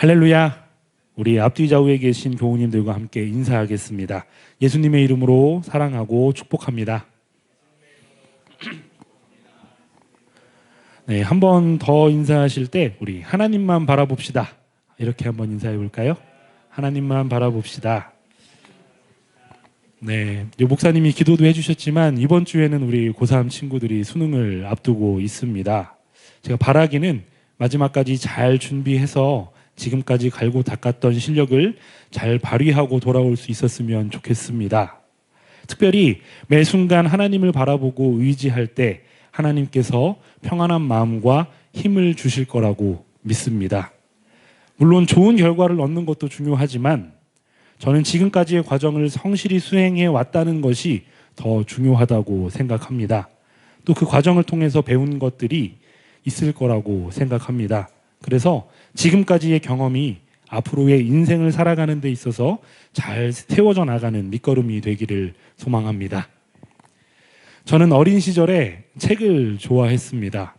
할렐루야. 우리 앞뒤 좌우에 계신 교우님들과 함께 인사하겠습니다. 예수님의 이름으로 사랑하고 축복합니다. 네, 한 번 더 인사하실 때 우리 하나님만 바라봅시다. 이렇게 한번 인사해 볼까요? 하나님만 바라봅시다. 네, 요 목사님이 기도도 해주셨지만 이번 주에는 우리 고3 친구들이 수능을 앞두고 있습니다. 제가 바라기는 마지막까지 잘 준비해서 지금까지 갈고 닦았던 실력을 잘 발휘하고 돌아올 수 있었으면 좋겠습니다. 특별히 매 순간 하나님을 바라보고 의지할 때 하나님께서 평안한 마음과 힘을 주실 거라고 믿습니다. 물론 좋은 결과를 얻는 것도 중요하지만 저는 지금까지의 과정을 성실히 수행해 왔다는 것이 더 중요하다고 생각합니다. 또 그 과정을 통해서 배운 것들이 있을 거라고 생각합니다. 그래서 지금까지의 경험이 앞으로의 인생을 살아가는 데 있어서 잘 세워져 나가는 밑거름이 되기를 소망합니다. 저는 어린 시절에 책을 좋아했습니다.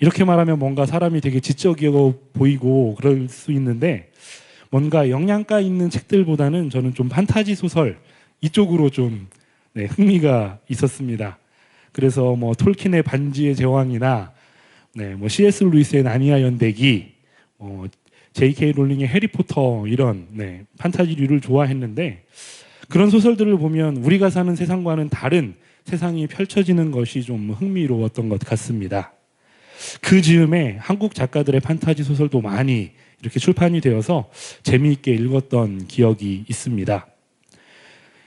이렇게 말하면 뭔가 사람이 되게 지적이어 보이고 그럴 수 있는데 뭔가 영양가 있는 책들보다는 저는 좀 판타지 소설 이쪽으로 좀 네, 흥미가 있었습니다. 그래서 뭐 톨킨의 반지의 제왕이나 네, 뭐 C.S. 루이스의 나니아 연대기, 뭐 J.K. 롤링의 해리포터 이런 네, 판타지류를 좋아했는데 그런 소설들을 보면 우리가 사는 세상과는 다른 세상이 펼쳐지는 것이 좀 흥미로웠던 것 같습니다. 그 즈음에 한국 작가들의 판타지 소설도 많이 이렇게 출판이 되어서 재미있게 읽었던 기억이 있습니다.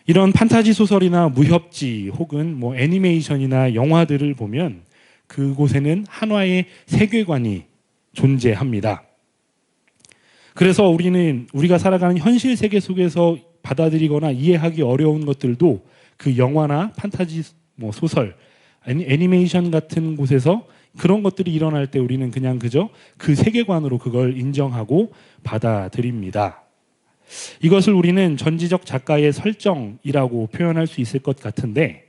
이런 판타지 소설이나 무협지 혹은 뭐 애니메이션이나 영화들을 보면 그곳에는 한화의 세계관이 존재합니다. 그래서 우리는 우리가 살아가는 현실 세계 속에서 받아들이거나 이해하기 어려운 것들도 그 영화나 판타지 뭐 소설, 애니메이션 같은 곳에서 그런 것들이 일어날 때 우리는 그냥 그저 그 세계관으로 그걸 인정하고 받아들입니다. 이것을 우리는 전지적 작가의 설정이라고 표현할 수 있을 것 같은데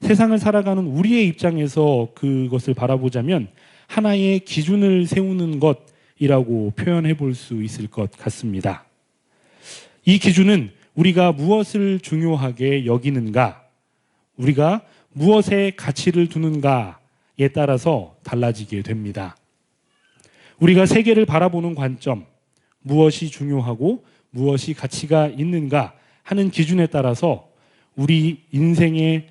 세상을 살아가는 우리의 입장에서 그것을 바라보자면 하나의 기준을 세우는 것이라고 표현해 볼 수 있을 것 같습니다. 이 기준은 우리가 무엇을 중요하게 여기는가, 우리가 무엇에 가치를 두는가에 따라서 달라지게 됩니다. 우리가 세계를 바라보는 관점, 무엇이 중요하고 무엇이 가치가 있는가 하는 기준에 따라서 우리 인생의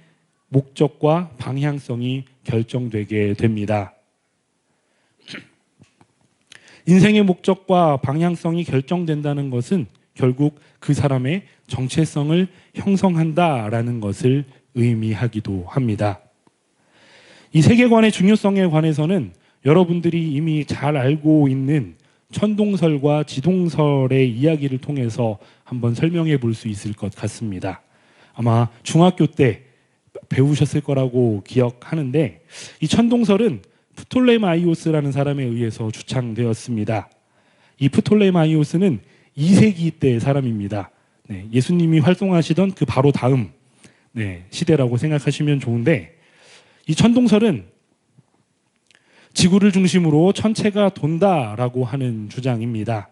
목적과 방향성이 결정되게 됩니다. 인생의 목적과 방향성이 결정된다는 것은 결국 그 사람의 정체성을 형성한다라는 것을 의미하기도 합니다. 이 세계관의 중요성에 관해서는 여러분들이 이미 잘 알고 있는 천동설과 지동설의 이야기를 통해서 한번 설명해 볼 수 있을 것 같습니다. 아마 중학교 때 배우셨을 거라고 기억하는데 이 천동설은 프톨레마이오스라는 사람에 의해서 주창되었습니다. 이 프톨레마이오스는 2세기 때 사람입니다. 네, 예수님이 활동하시던 그 바로 다음 네, 시대라고 생각하시면 좋은데 이 천동설은 지구를 중심으로 천체가 돈다라고 하는 주장입니다.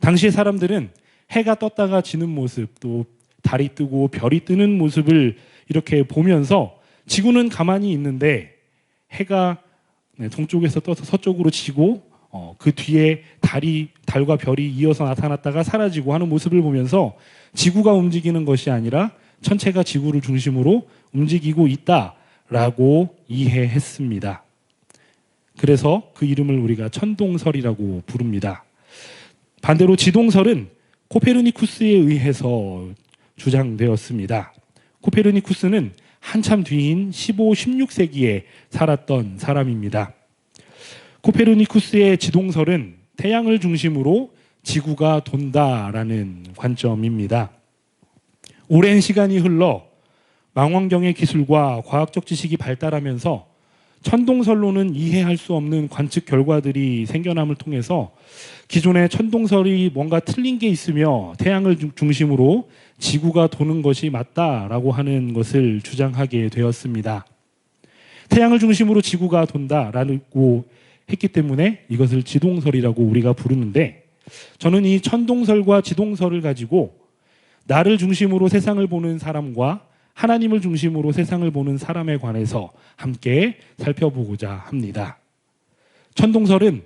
당시의 사람들은 해가 떴다가 지는 모습, 또 달이 뜨고 별이 뜨는 모습을 이렇게 보면서 지구는 가만히 있는데 해가 네, 동쪽에서 떠서 서쪽으로 지고 어, 그 뒤에 달이 달과 별이 이어서 나타났다가 사라지고 하는 모습을 보면서 지구가 움직이는 것이 아니라 천체가 지구를 중심으로 움직이고 있다라고 이해했습니다. 그래서 그 이름을 우리가 천동설이라고 부릅니다. 반대로 지동설은 코페르니쿠스에 의해서 주장되었습니다. 코페르니쿠스는 한참 뒤인 15, 16세기에 살았던 사람입니다. 코페르니쿠스의 지동설은 태양을 중심으로 지구가 돈다라는 관점입니다. 오랜 시간이 흘러 망원경의 기술과 과학적 지식이 발달하면서 천동설로는 이해할 수 없는 관측 결과들이 생겨남을 통해서 기존의 천동설이 뭔가 틀린 게 있으며 태양을 중심으로 지구가 도는 것이 맞다라고 하는 것을 주장하게 되었습니다. 태양을 중심으로 지구가 돈다라고 했기 때문에 이것을 지동설이라고 우리가 부르는데 저는 이 천동설과 지동설을 가지고 나를 중심으로 세상을 보는 사람과 하나님을 중심으로 세상을 보는 사람에 관해서 함께 살펴보고자 합니다. 천동설은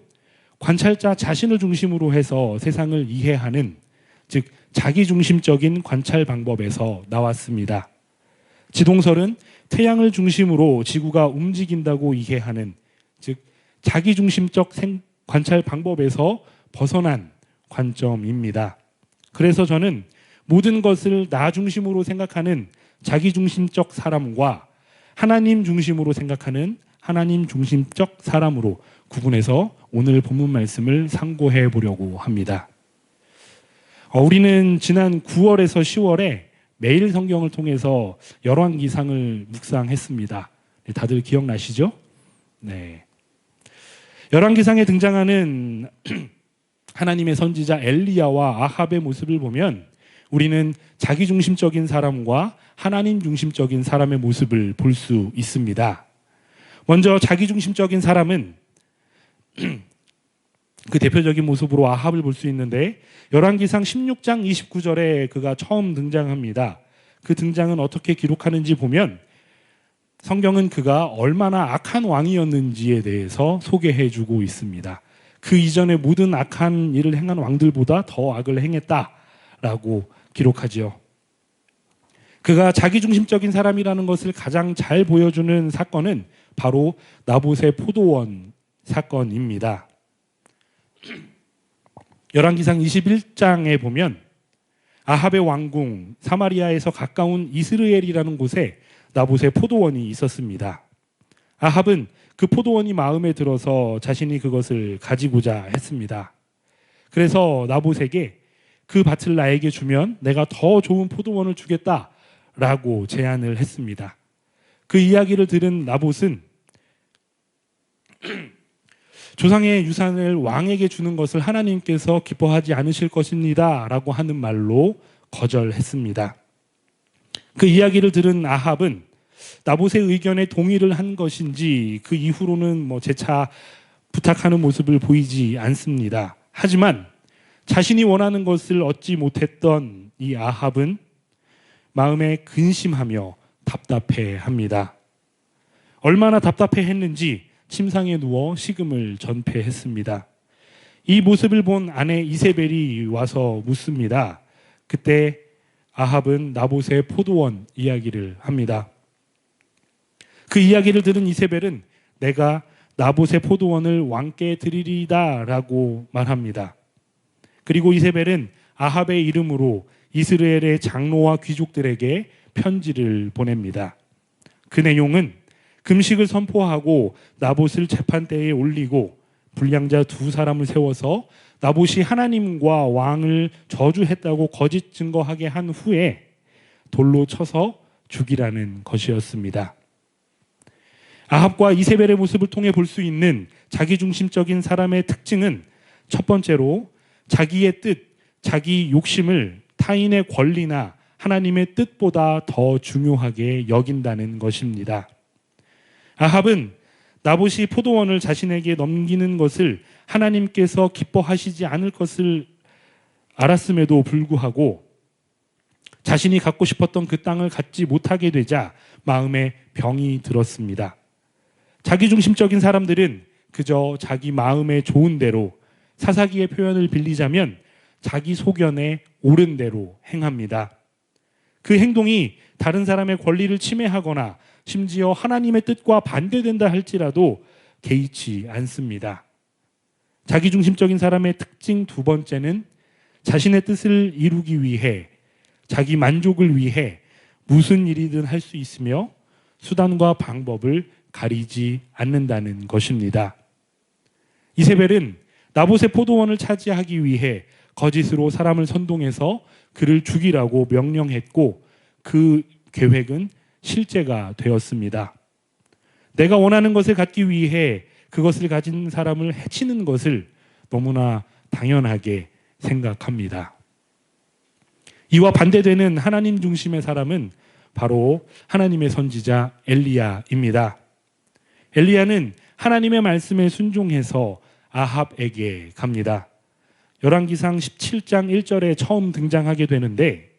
관찰자 자신을 중심으로 해서 세상을 이해하는 즉 자기 중심적인 관찰 방법에서 나왔습니다. 지동설은 태양을 중심으로 지구가 움직인다고 이해하는 즉 자기 중심적 관찰 방법에서 벗어난 관점입니다. 그래서 저는 모든 것을 나 중심으로 생각하는 자기 중심적 사람과 하나님 중심으로 생각하는 하나님 중심적 사람으로 구분해서 오늘 본문 말씀을 상고해 보려고 합니다. 어, 우리는 지난 9월에서 10월에 매일 성경을 통해서 열왕기상을 묵상했습니다. 네, 다들 기억나시죠? 네. 열왕기상에 등장하는 하나님의 선지자 엘리야와 아합의 모습을 보면 우리는 자기 중심적인 사람과 하나님 중심적인 사람의 모습을 볼 수 있습니다. 먼저 자기 중심적인 사람은 그 대표적인 모습으로 아합을 볼 수 있는데 열왕기상 16장 29절에 그가 처음 등장합니다. 그 등장은 어떻게 기록하는지 보면 성경은 그가 얼마나 악한 왕이었는지에 대해서 소개해 주고 있습니다. 그 이전에 모든 악한 일을 행한 왕들보다 더 악을 행했다라고 기록하지요. 그가 자기중심적인 사람이라는 것을 가장 잘 보여주는 사건은 바로 나봇의 포도원 사건입니다. 열왕기상 21장에 보면 아합의 왕궁 사마리아에서 가까운 이스르엘이라는 곳에 나봇의 포도원이 있었습니다. 아합은 그 포도원이 마음에 들어서 자신이 그것을 가지고자 했습니다. 그래서 나봇에게 그 밭을 나에게 주면 내가 더 좋은 포도원을 주겠다 라고 제안을 했습니다. 그 이야기를 들은 나봇은 조상의 유산을 왕에게 주는 것을 하나님께서 기뻐하지 않으실 것입니다 라고 하는 말로 거절했습니다. 그 이야기를 들은 아합은 나봇의 의견에 동의를 한 것인지 그 이후로는 뭐 재차 부탁하는 모습을 보이지 않습니다. 하지만 자신이 원하는 것을 얻지 못했던 이 아합은 마음에 근심하며 답답해 합니다. 얼마나 답답해 했는지 침상에 누워 식음을 전폐했습니다. 이 모습을 본 아내 이세벨이 와서 묻습니다. 그때 아합은 나봇의 포도원 이야기를 합니다. 그 이야기를 들은 이세벨은 내가 나봇의 포도원을 왕께 드리리다라고 말합니다. 그리고 이세벨은 아합의 이름으로 이스라엘의 장로와 귀족들에게 편지를 보냅니다. 그 내용은 금식을 선포하고 나봇을 재판대에 올리고 불량자 두 사람을 세워서 나봇이 하나님과 왕을 저주했다고 거짓 증거하게 한 후에 돌로 쳐서 죽이라는 것이었습니다. 아합과 이세벨의 모습을 통해 볼 수 있는 자기중심적인 사람의 특징은 첫 번째로 자기의 뜻, 자기 욕심을 타인의 권리나 하나님의 뜻보다 더 중요하게 여긴다는 것입니다. 아합은 나봇이 포도원을 자신에게 넘기는 것을 하나님께서 기뻐하시지 않을 것을 알았음에도 불구하고 자신이 갖고 싶었던 그 땅을 갖지 못하게 되자 마음에 병이 들었습니다. 자기중심적인 사람들은 그저 자기 마음에 좋은 대로 사사기의 표현을 빌리자면 자기 소견에 옳은 대로 행합니다. 그 행동이 다른 사람의 권리를 침해하거나 심지어 하나님의 뜻과 반대된다 할지라도 개의치 않습니다. 자기중심적인 사람의 특징 두 번째는 자신의 뜻을 이루기 위해 자기 만족을 위해 무슨 일이든 할 수 있으며 수단과 방법을 가리지 않는다는 것입니다. 이세벨은 나봇의 포도원을 차지하기 위해 거짓으로 사람을 선동해서 그를 죽이라고 명령했고 그 계획은 실제가 되었습니다. 내가 원하는 것을 갖기 위해 그것을 가진 사람을 해치는 것을 너무나 당연하게 생각합니다. 이와 반대되는 하나님 중심의 사람은 바로 하나님의 선지자 엘리야입니다. 엘리야는 하나님의 말씀에 순종해서 아합에게 갑니다. 열왕기상 17장 1절에 처음 등장하게 되는데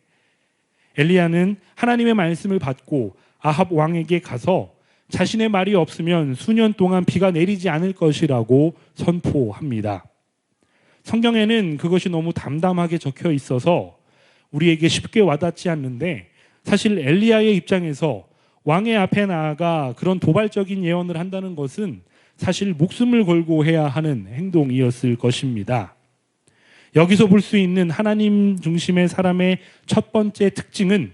엘리야는 하나님의 말씀을 받고 아합 왕에게 가서 자신의 말이 없으면 수년 동안 비가 내리지 않을 것이라고 선포합니다. 성경에는 그것이 너무 담담하게 적혀 있어서 우리에게 쉽게 와닿지 않는데 사실 엘리야의 입장에서 왕의 앞에 나아가 그런 도발적인 예언을 한다는 것은 사실 목숨을 걸고 해야 하는 행동이었을 것입니다. 여기서 볼 수 있는 하나님 중심의 사람의 첫 번째 특징은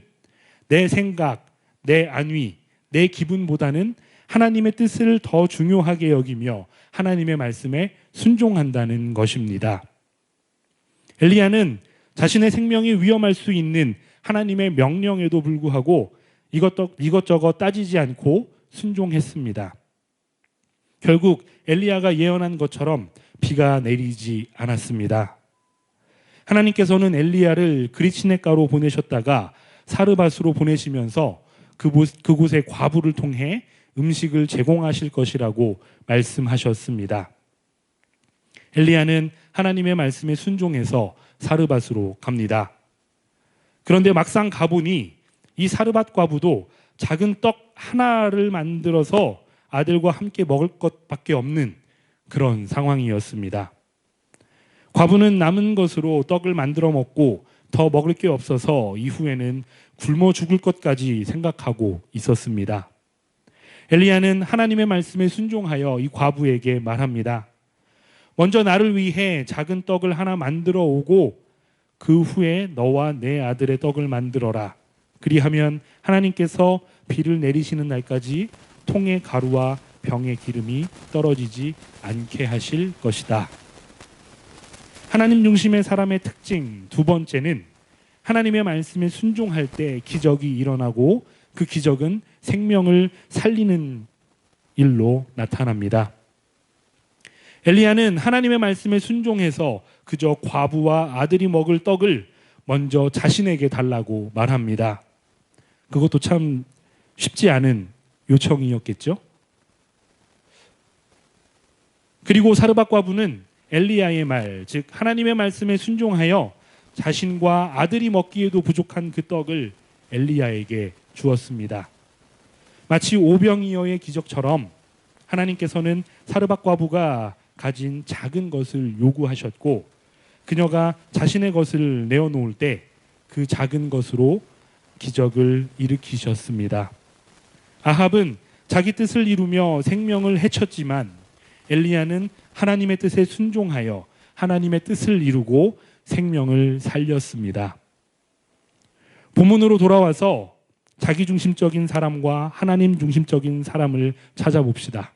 내 생각, 내 안위, 내 기분보다는 하나님의 뜻을 더 중요하게 여기며 하나님의 말씀에 순종한다는 것입니다. 엘리야는 자신의 생명이 위험할 수 있는 하나님의 명령에도 불구하고 이것저것 따지지 않고 순종했습니다. 결국 엘리야가 예언한 것처럼 비가 내리지 않았습니다. 하나님께서는 엘리야를 그리치네가로 보내셨다가 사르밧으로 보내시면서 그곳, 그곳의 과부를 통해 음식을 제공하실 것이라고 말씀하셨습니다. 엘리야는 하나님의 말씀에 순종해서 사르밧으로 갑니다. 그런데 막상 가보니 이 사르밧 과부도 작은 떡 하나를 만들어서 아들과 함께 먹을 것밖에 없는 그런 상황이었습니다. 과부는 남은 것으로 떡을 만들어 먹고 더 먹을 게 없어서 이후에는 굶어 죽을 것까지 생각하고 있었습니다. 엘리야는 하나님의 말씀에 순종하여 이 과부에게 말합니다. 먼저 나를 위해 작은 떡을 하나 만들어 오고 그 후에 너와 내 아들의 떡을 만들어라. 그리하면 하나님께서 비를 내리시는 날까지 통의 가루와 병의 기름이 떨어지지 않게 하실 것이다. 하나님 중심의 사람의 특징 두 번째는 하나님의 말씀에 순종할 때 기적이 일어나고 그 기적은 생명을 살리는 일로 나타납니다. 엘리야는 하나님의 말씀에 순종해서 그저 과부와 아들이 먹을 떡을 먼저 자신에게 달라고 말합니다. 그것도 참 쉽지 않은 요청이었겠죠. 그리고 사르밧 과부는 엘리야의 말, 즉 하나님의 말씀에 순종하여 자신과 아들이 먹기에도 부족한 그 떡을 엘리야에게 주었습니다. 마치 오병이어의 기적처럼 하나님께서는 사르밧 과부가 가진 작은 것을 요구하셨고 그녀가 자신의 것을 내어놓을 때 그 작은 것으로 기적을 일으키셨습니다. 아합은 자기 뜻을 이루며 생명을 해쳤지만 엘리야는 하나님의 뜻에 순종하여 하나님의 뜻을 이루고 생명을 살렸습니다. 본문으로 돌아와서 자기 중심적인 사람과 하나님 중심적인 사람을 찾아봅시다.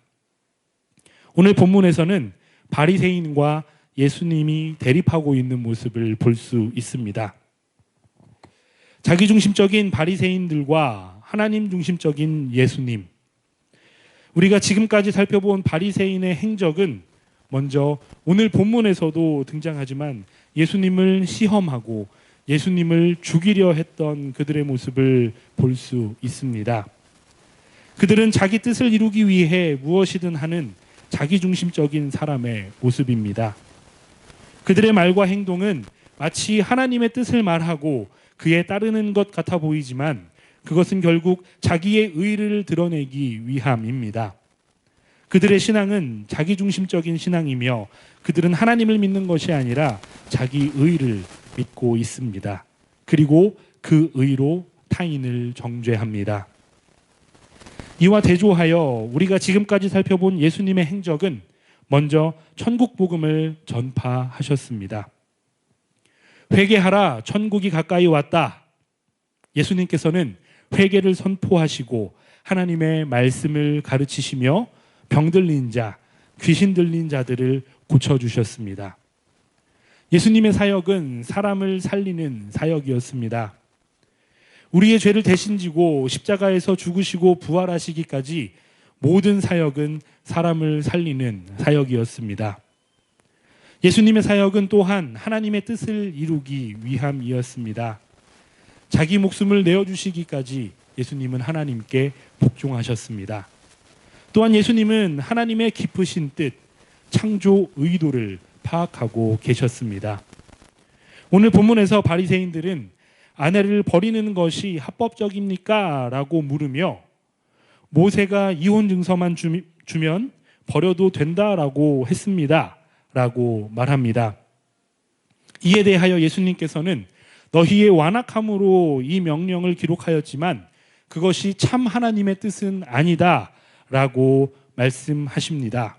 오늘 본문에서는 바리새인과 예수님이 대립하고 있는 모습을 볼 수 있습니다. 자기 중심적인 바리새인들과 하나님 중심적인 예수님. 우리가 지금까지 살펴본 바리새인의 행적은 먼저 오늘 본문에서도 등장하지만 예수님을 시험하고 예수님을 죽이려 했던 그들의 모습을 볼 수 있습니다. 그들은 자기 뜻을 이루기 위해 무엇이든 하는 자기중심적인 사람의 모습입니다. 그들의 말과 행동은 마치 하나님의 뜻을 말하고 그에 따르는 것 같아 보이지만 그것은 결국 자기의 의를 드러내기 위함입니다. 그들의 신앙은 자기중심적인 신앙이며 그들은 하나님을 믿는 것이 아니라 자기 의를 믿고 있습니다. 그리고 그 의로 타인을 정죄합니다. 이와 대조하여 우리가 지금까지 살펴본 예수님의 행적은 먼저 천국 복음을 전파하셨습니다. 회개하라 천국이 가까이 왔다. 예수님께서는 회개를 선포하시고 하나님의 말씀을 가르치시며 병들린 자, 귀신 들린 자들을 고쳐 주셨습니다. 예수님의 사역은 사람을 살리는 사역이었습니다. 우리의 죄를 대신 지고 십자가에서 죽으시고 부활하시기까지 모든 사역은 사람을 살리는 사역이었습니다. 예수님의 사역은 또한 하나님의 뜻을 이루기 위함이었습니다. 자기 목숨을 내어주시기까지 예수님은 하나님께 복종하셨습니다. 또한 예수님은 하나님의 깊으신 뜻, 창조 의도를 파악하고 계셨습니다. 오늘 본문에서 바리새인들은 아내를 버리는 것이 합법적입니까? 라고 물으며 모세가 이혼 증서만 주, 주면 버려도 된다라고 했습니다. 라고 말합니다. 이에 대하여 예수님께서는 너희의 완악함으로 이 명령을 기록하였지만 그것이 참 하나님의 뜻은 아니다. 라고 말씀하십니다.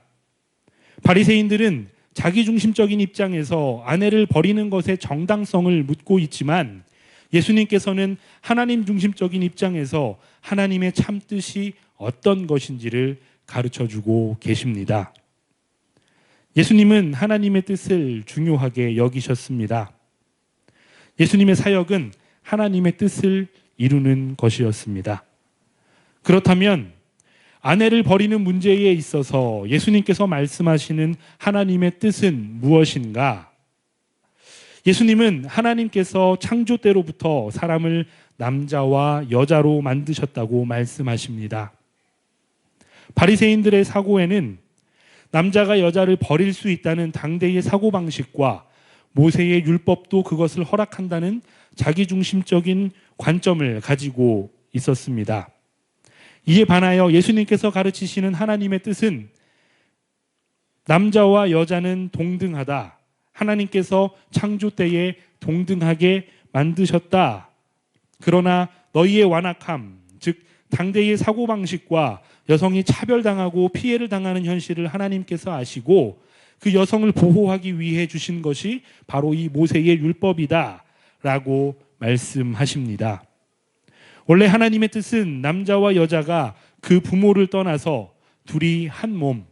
바리새인들은 자기 중심적인 입장에서 아내를 버리는 것의 정당성을 묻고 있지만 예수님께서는 하나님 중심적인 입장에서 하나님의 참 뜻이 어떤 것인지를 가르쳐 주고 계십니다. 예수님은 하나님의 뜻을 중요하게 여기셨습니다. 예수님의 사역은 하나님의 뜻을 이루는 것이었습니다. 그렇다면 아내를 버리는 문제에 있어서 예수님께서 말씀하시는 하나님의 뜻은 무엇인가? 예수님은 하나님께서 창조 때로부터 사람을 남자와 여자로 만드셨다고 말씀하십니다. 바리새인들의 사고에는 남자가 여자를 버릴 수 있다는 당대의 사고방식과 모세의 율법도 그것을 허락한다는 자기중심적인 관점을 가지고 있었습니다. 이에 반하여 예수님께서 가르치시는 하나님의 뜻은 남자와 여자는 동등하다. 하나님께서 창조 때에 동등하게 만드셨다. 그러나 너희의 완악함, 즉 당대의 사고방식과 여성이 차별당하고 피해를 당하는 현실을 하나님께서 아시고 그 여성을 보호하기 위해 주신 것이 바로 이 모세의 율법이다. 라고 말씀하십니다. 원래 하나님의 뜻은 남자와 여자가 그 부모를 떠나서 둘이 한 몸,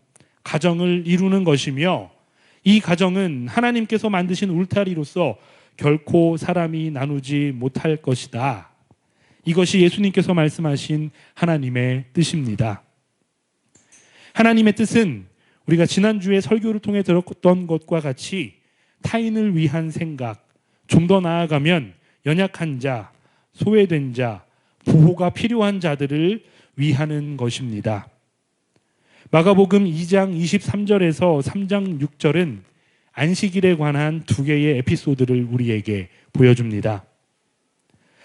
가정을 이루는 것이며 이 가정은 하나님께서 만드신 울타리로서 결코 사람이 나누지 못할 것이다. 이것이 예수님께서 말씀하신 하나님의 뜻입니다. 하나님의 뜻은 우리가 지난주에 설교를 통해 들었던 것과 같이 타인을 위한 생각, 좀 더 나아가면 연약한 자, 소외된 자, 보호가 필요한 자들을 위하는 것입니다. 마가복음 2장 23절에서 3장 6절은 안식일에 관한 두 개의 에피소드를 우리에게 보여줍니다.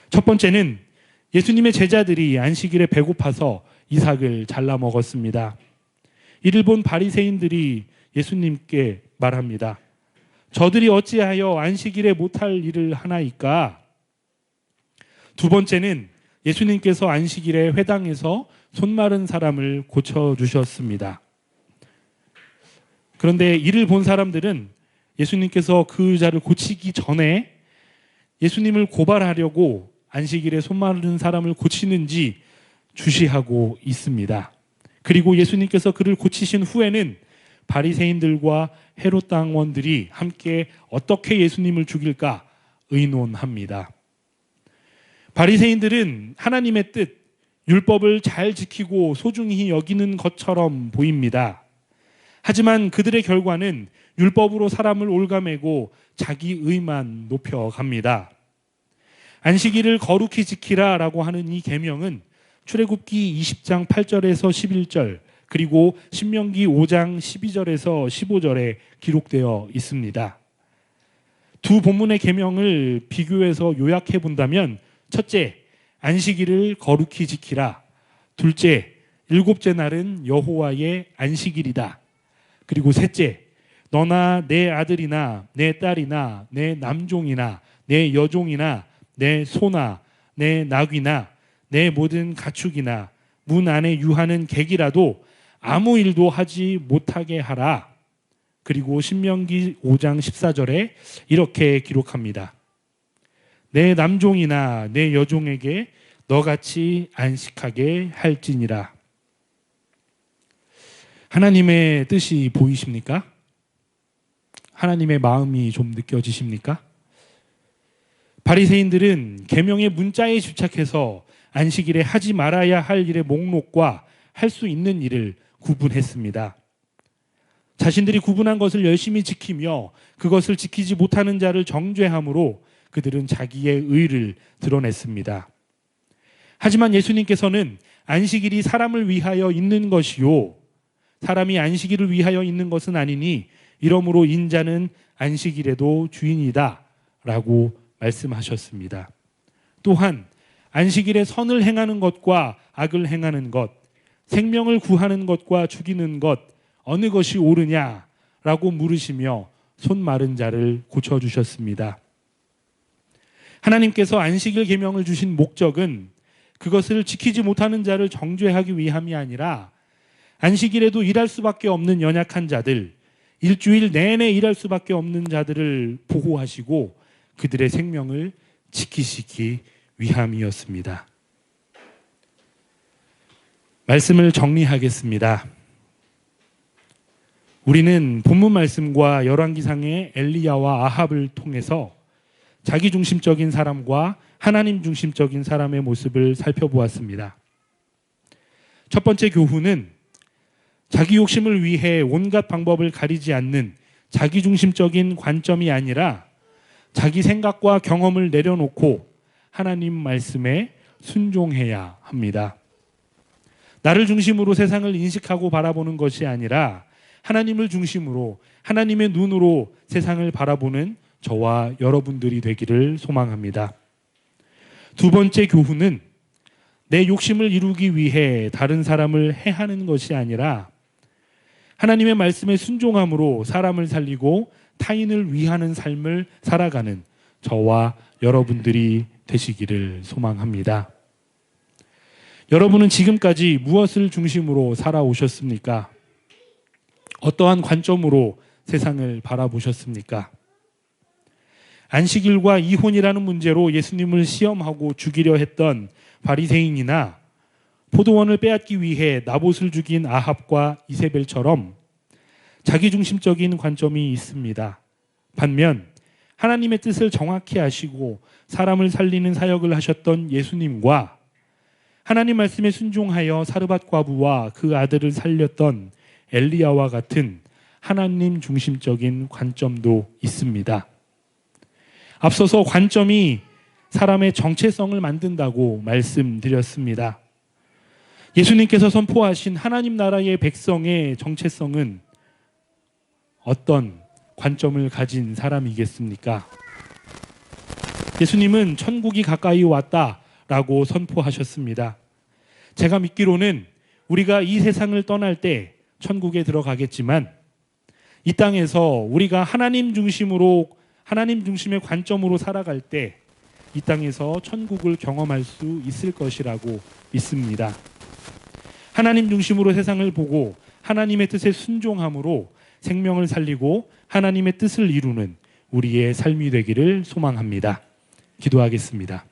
첫 번째는 예수님의 제자들이 안식일에 배고파서 이삭을 잘라 먹었습니다. 이를 본 바리새인들이 예수님께 말합니다. 저들이 어찌하여 안식일에 못할 일을 하나이까? 두 번째는 예수님께서 안식일에 회당에서 손 마른 사람을 고쳐 주셨습니다. 그런데 이를 본 사람들은 예수님께서 그 의자를 고치기 전에 예수님을 고발하려고 안식일에 손 마른 사람을 고치는지 주시하고 있습니다. 그리고 예수님께서 그를 고치신 후에는 바리새인들과 헤롯 당원들이 함께 어떻게 예수님을 죽일까 의논합니다. 바리새인들은 하나님의 뜻 율법을 잘 지키고 소중히 여기는 것처럼 보입니다. 하지만 그들의 결과는 율법으로 사람을 올가매고 자기 의만 높여갑니다. 안식일을 거룩히 지키라라고 하는 이 계명은 출애굽기 20장 8절에서 11절 그리고 신명기 5장 12절에서 15절에 기록되어 있습니다. 두 본문의 계명을 비교해서 요약해 본다면 첫째, 안식일을 거룩히 지키라. 둘째, 일곱째 날은 여호와의 안식일이다. 그리고 셋째, 너나 내 아들이나 내 딸이나 내 남종이나 내 여종이나 내 소나 내 낙이나 내 모든 가축이나 문 안에 유하는 객이라도 아무 일도 하지 못하게 하라. 그리고 신명기 5장 14절에 이렇게 기록합니다. 내 남종이나 내 여종에게 너같이 안식하게 할지니라. 하나님의 뜻이 보이십니까? 하나님의 마음이 좀 느껴지십니까? 바리새인들은 계명의 문자에 집착해서 안식일에 하지 말아야 할 일의 목록과 할 수 있는 일을 구분했습니다. 자신들이 구분한 것을 열심히 지키며 그것을 지키지 못하는 자를 정죄함으로 그들은 자기의 의를 드러냈습니다. 하지만 예수님께서는 안식일이 사람을 위하여 있는 것이요. 사람이 안식일을 위하여 있는 것은 아니니 이러므로 인자는 안식일에도 주인이다 라고 말씀하셨습니다. 또한 안식일에 선을 행하는 것과 악을 행하는 것, 생명을 구하는 것과 죽이는 것 어느 것이 옳으냐라고 물으시며 손 마른 자를 고쳐 주셨습니다. 하나님께서 안식일 계명을 주신 목적은 그것을 지키지 못하는 자를 정죄하기 위함이 아니라 안식일에도 일할 수밖에 없는 연약한 자들, 일주일 내내 일할 수밖에 없는 자들을 보호하시고 그들의 생명을 지키시기 위함이었습니다. 말씀을 정리하겠습니다. 우리는 본문 말씀과 열왕기상의 엘리야와 아합을 통해서 자기 중심적인 사람과 하나님 중심적인 사람의 모습을 살펴보았습니다. 첫 번째 교훈은 자기 욕심을 위해 온갖 방법을 가리지 않는 자기 중심적인 관점이 아니라 자기 생각과 경험을 내려놓고 하나님 말씀에 순종해야 합니다. 나를 중심으로 세상을 인식하고 바라보는 것이 아니라 하나님을 중심으로 하나님의 눈으로 세상을 바라보는 저와 여러분들이 되기를 소망합니다. 두 번째 교훈은 내 욕심을 이루기 위해 다른 사람을 해하는 것이 아니라 하나님의 말씀에 순종함으로 사람을 살리고 타인을 위하는 삶을 살아가는 저와 여러분들이 되시기를 소망합니다. 여러분은 지금까지 무엇을 중심으로 살아오셨습니까? 어떠한 관점으로 세상을 바라보셨습니까? 안식일과 이혼이라는 문제로 예수님을 시험하고 죽이려 했던 바리새인이나 포도원을 빼앗기 위해 나봇을 죽인 아합과 이세벨처럼 자기 중심적인 관점이 있습니다. 반면 하나님의 뜻을 정확히 아시고 사람을 살리는 사역을 하셨던 예수님과 하나님 말씀에 순종하여 사르밧 과부와 그 아들을 살렸던 엘리야와 같은 하나님 중심적인 관점도 있습니다. 앞서서 관점이 사람의 정체성을 만든다고 말씀드렸습니다. 예수님께서 선포하신 하나님 나라의 백성의 정체성은 어떤 관점을 가진 사람이겠습니까? 예수님은 천국이 가까이 왔다라고 선포하셨습니다. 제가 믿기로는 우리가 이 세상을 떠날 때 천국에 들어가겠지만 이 땅에서 우리가 하나님 중심으로 하나님 중심의 관점으로 살아갈 때 이 땅에서 천국을 경험할 수 있을 것이라고 믿습니다. 하나님 중심으로 세상을 보고 하나님의 뜻에 순종함으로 생명을 살리고 하나님의 뜻을 이루는 우리의 삶이 되기를 소망합니다. 기도하겠습니다.